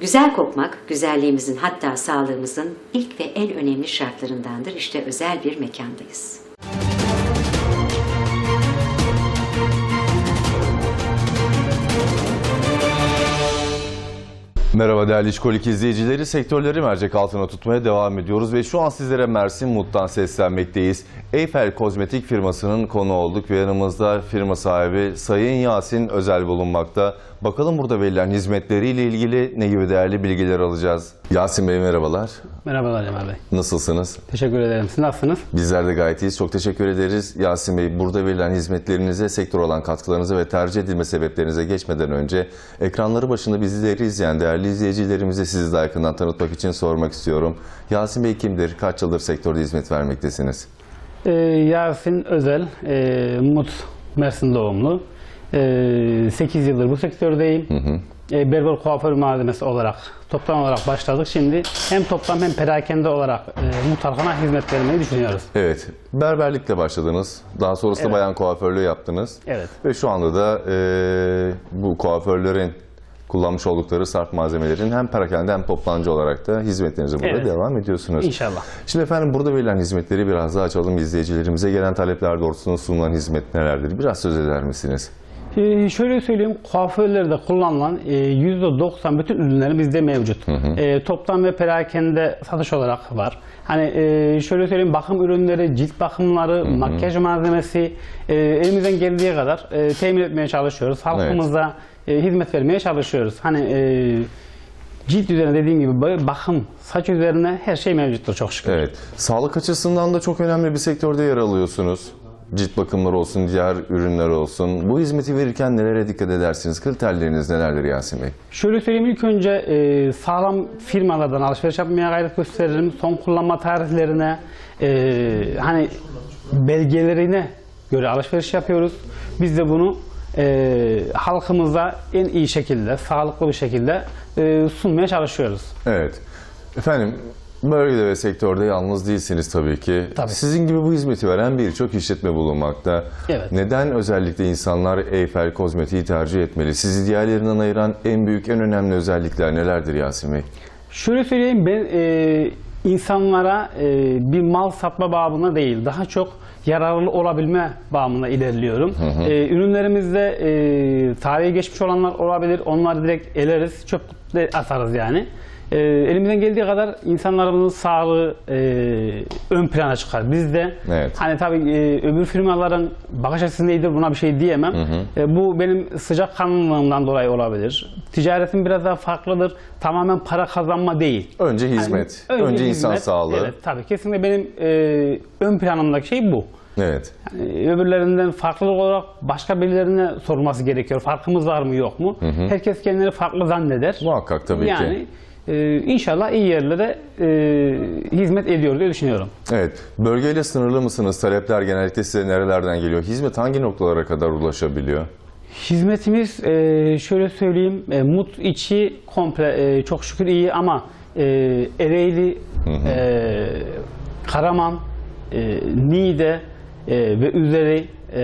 Güzel kokmak, güzelliğimizin hatta sağlığımızın ilk ve en önemli şartlarındandır. İşte özel bir mekandayız. Merhaba değerli İşkolik izleyicileri. Sektörleri mercek altına tutmaya devam ediyoruz ve şu an sizlere Mersin Mut'tan seslenmekteyiz. Eyfel Kozmetik firmasının konu olduk ve yanımızda firma sahibi Sayın Yasin Özel bulunmakta. Bakalım burada verilen hizmetleriyle ilgili ne gibi değerli bilgiler alacağız. Yasin Bey merhabalar. Merhabalar Cemal Bey. Nasılsınız? Teşekkür ederim. Siz nasılsınız? Bizler de gayet iyiyiz. Çok teşekkür ederiz. Yasin Bey burada verilen hizmetlerinize, sektör olan katkılarınıza ve tercih edilme sebeplerinize geçmeden önce ekranları başında bizleri izleyen değerli izleyicilerimize sizi daha yakından tanıtmak için sormak istiyorum. Yasin Bey kimdir? Kaç yıldır sektörde hizmet vermektesiniz? Ee, Yasin Özel, e, Mut Mersin doğumlu. E, 8 yıldır bu sektördeyim. E, berber kuaför malzemesi olarak, toptan olarak başladık. Şimdi hem toplam hem perakende olarak e, Mut halkına hizmet vermeyi düşünüyoruz. Evet, berberlikle başladınız. Daha sonrasında Evet. bayan kuaförlüğü yaptınız. Evet. Ve şu anda da e, bu kuaförlerin kullanmış oldukları sarf malzemelerin hem perakende hem toplancı olarak da hizmetlerinize burada Evet. devam ediyorsunuz. İnşallah. Şimdi efendim burada verilen hizmetleri biraz daha açalım izleyicilerimize. Gelen talepler doğrultusunda sunulan hizmet nelerdir? Biraz söz eder misiniz? Ee, şöyle söyleyeyim, kuaförlerde kullanılan e, %90 bütün ürünler bizde mevcut. E, toptan ve perakende satış olarak var. Hani e, şöyle söyleyeyim, bakım ürünleri, cilt bakımları, makyaj malzemesi e, elimizden geldiği kadar e, temin etmeye çalışıyoruz. Halkımıza e, hizmet vermeye çalışıyoruz. Hani e, cilt üzerine dediğim gibi bakım, saç üzerine her şey mevcuttur çok şükür. Evet. Sağlık açısından da çok önemli bir sektörde yer alıyorsunuz. Cilt bakımları olsun, diğer ürünler olsun. Bu hizmeti verirken nelere dikkat edersiniz? Kriterleriniz nelerdir Yasin Bey? Şöyle söyleyeyim ilk önce e, sağlam firmalardan alışveriş yapmaya gayret gösteririm. Son kullanma tarihlerine, e, hani belgelerine göre alışveriş yapıyoruz. Biz de bunu e, halkımıza en iyi şekilde, sağlıklı bir şekilde e, sunmaya çalışıyoruz. Evet. Efendim bölgede ve sektörde yalnız değilsiniz tabii ki. Tabii. Sizin gibi bu hizmeti veren birçok işletme bulunmakta. Evet. Neden özellikle insanlar Eyfel Kozmetik'i tercih etmeli? Sizi diğerlerinden ayıran en büyük, en önemli özellikler nelerdir Yasin Bey? Şöyle söyleyeyim ben e, insanlara e, bir mal satma bağımına değil daha çok yararlı olabilme bağımına ilerliyorum. E, ürünlerimizde e, tarihi geçmiş olanlar olabilir. Onları direkt eleriz, çöple atarız yani. E, elimizden geldiği kadar insanlarımızın sağlığı e, ön plana çıkar. Biz de Evet. hani tabii e, öbür firmaların bakış açısı neydi buna bir şey diyemem. E, bu benim sıcak kanlılığımdan dolayı olabilir. Ticaretim biraz daha farklıdır. Tamamen para kazanma değil. Önce hizmet, Yani önce, insan hizmet, sağlığı. Evet tabii kesinlikle benim e, ön planımdaki şey bu. Evet. Yani öbürlerinden farklı olarak başka birilerine sorulması gerekiyor. Farkımız var mı yok mu? Herkes kendini farklı zanneder. Muhakkak tabii ki. yani e, inşallah iyi yerlere e, hizmet ediyor diye düşünüyorum. Evet. Bölgeyle sınırlı mısınız? Talepler genellikle size nerelerden geliyor? Hizmet hangi noktalara kadar ulaşabiliyor? Hizmetimiz e, şöyle söyleyeyim, e, Mut içi komple e, çok şükür iyi ama e, Ereğli, e, Karaman, e, Niğde e, ve üzeri e,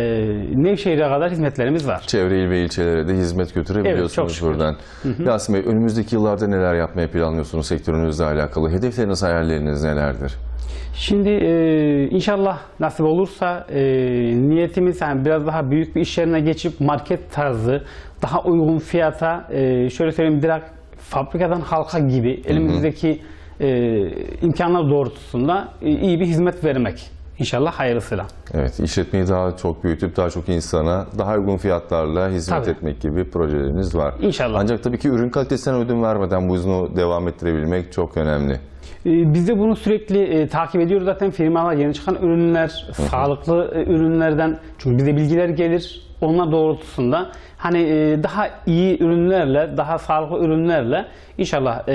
Nevşehir'e kadar hizmetlerimiz var. Çevre il ve ilçelere de hizmet götürebiliyorsunuz Evet, çok şükür. buradan. Yasin Bey, önümüzdeki yıllarda neler yapmayı planlıyorsunuz sektörünüzle alakalı? Hedefleriniz, hayalleriniz nelerdir? Şimdi e, inşallah nasip olursa e, niyetimiz yani biraz daha büyük bir iş yerine geçip market tarzı daha uygun fiyata e, şöyle söyleyeyim direkt fabrikadan halka gibi elimizdeki e, imkanlar doğrultusunda e, iyi bir hizmet vermek. İnşallah hayırlısıyla. Evet, işletmeyi daha çok büyütüp daha çok insana daha uygun fiyatlarla hizmet Tabii. etmek gibi projeleriniz var. İnşallah. Ancak tabii ki ürün kalitesinden ödün vermeden bu hızını devam ettirebilmek çok önemli. E, Biz de bunu sürekli e, takip ediyoruz zaten firmalar yeni çıkan ürünler, sağlıklı e, ürünlerden çünkü bize bilgiler gelir onlar doğrultusunda hani e, daha iyi ürünlerle, daha sağlıklı ürünlerle inşallah e,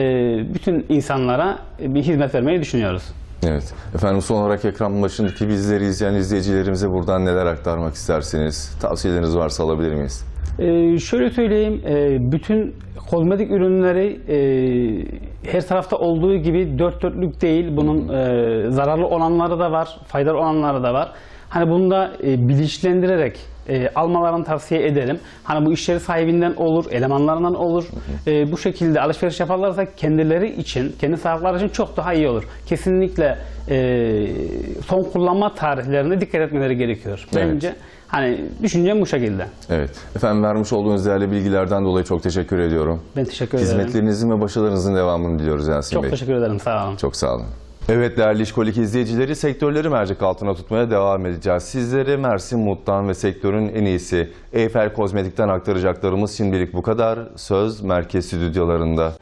bütün insanlara e, bir hizmet vermeyi düşünüyoruz. Evet. Efendim son olarak ekran başındaki bizleri izleyen izleyicilerimize buradan neler aktarmak istersiniz? Tavsiyeleriniz varsa alabilir miyiz? E, şöyle söyleyeyim, e, bütün kozmetik ürünleri e, her tarafta olduğu gibi dört dörtlük değil. Bunun e, zararlı olanları da var, faydalı olanları da var. Hani bunu da e, bilinçlendirerek e, almalarını tavsiye ederim. Hani bu iş yeri sahibinden olur, elemanlarından olur. E, bu şekilde alışveriş yaparlarsa kendileri için, kendi sağlıkları için çok daha iyi olur. Kesinlikle e, son kullanma tarihlerine dikkat etmeleri gerekiyor. Evet. Bence hani düşüncem bu şekilde. Evet. Efendim vermiş olduğunuz değerli bilgilerden dolayı çok teşekkür ediyorum. Ben teşekkür ederim. Hizmetlerinizin ve başarılarınızın devamını diliyoruz Yasin Çok Bey. teşekkür ederim. Sağ olun. Çok sağ olun. Evet değerli İşkolik izleyicileri sektörleri mercek altına tutmaya devam edeceğiz. Sizlere Mersin Mut'tan ve sektörün en iyisi Eyfel Kozmetik'ten aktaracaklarımız şimdilik bu kadar. Söz merkez stüdyolarında.